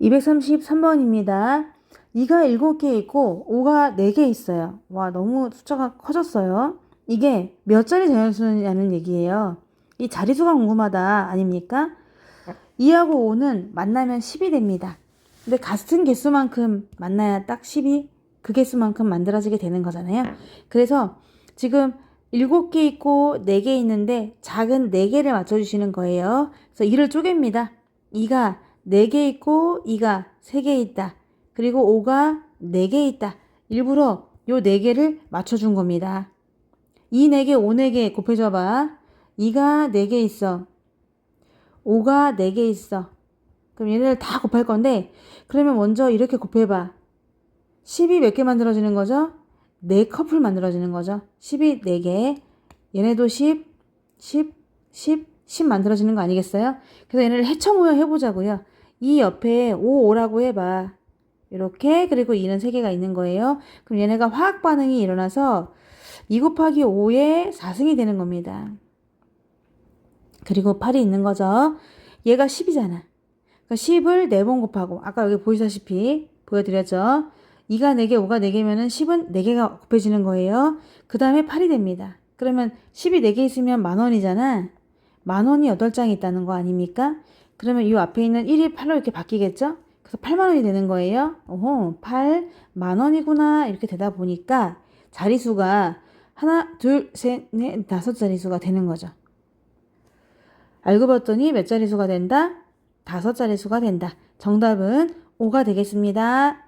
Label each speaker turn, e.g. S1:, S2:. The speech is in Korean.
S1: 233번입니다. 2가 7개 있고 5가 4개 있어요. 와, 너무 숫자가 커졌어요. 이게 몇 자리 자연수냐는 얘기예요. 이 자리수가 궁금하다 아닙니까? 2하고 5는 만나면 10이 됩니다. 근데 같은 개수만큼 만나야 딱 10이 그 개수만큼 만들어지게 되는 거잖아요. 그래서 지금 7개 있고 4개 있는데 작은 4개를 맞춰주시는 거예요. 그래서 2를 쪼갭니다. 2가 4개 있고 2가 3개 있다. 그리고 5가 4개 있다. 일부러 요 4개를 맞춰준 겁니다. 2, 4개, 5, 4개 곱해줘봐. 2가 4개 있어. 5가 4개 있어. 그럼 얘네를 다 곱할 건데, 그러면 먼저 이렇게 곱해봐. 10이 몇 개 만들어지는 거죠? 4커플 만들어지는 거죠. 10이 4개. 얘네도 10, 10, 10, 10 만들어지는 거 아니겠어요? 그래서 얘네를 해쳐 모여 해보자고요. 이 옆에 5, 5라고 해봐. 이렇게, 그리고 2는 3개가 있는 거예요. 그럼 얘네가 화학 반응이 일어나서 2 곱하기 5의 4승이 되는 겁니다. 그리고 8이 있는 거죠. 얘가 10이잖아. 그러니까 10을 4번 곱하고, 아까 여기 보이다시피 보여드렸죠. 2가 4개, 5가 4개면은 10은 4개가 곱해지는 거예요. 그 다음에 8이 됩니다. 그러면 10이 4개 있으면 만 원이잖아. 만 원이 8장이 있다는 거 아닙니까? 그러면 이 앞에 있는 1이 8로 이렇게 바뀌겠죠? 그래서 8만 원이 되는 거예요. 오호, 8만 원이구나. 이렇게 되다 보니까 자리수가 하나, 둘, 셋, 넷, 다섯 자리수가 되는 거죠. 알고 봤더니 몇 자리수가 된다? 다섯 자리수가 된다. 정답은 5가 되겠습니다.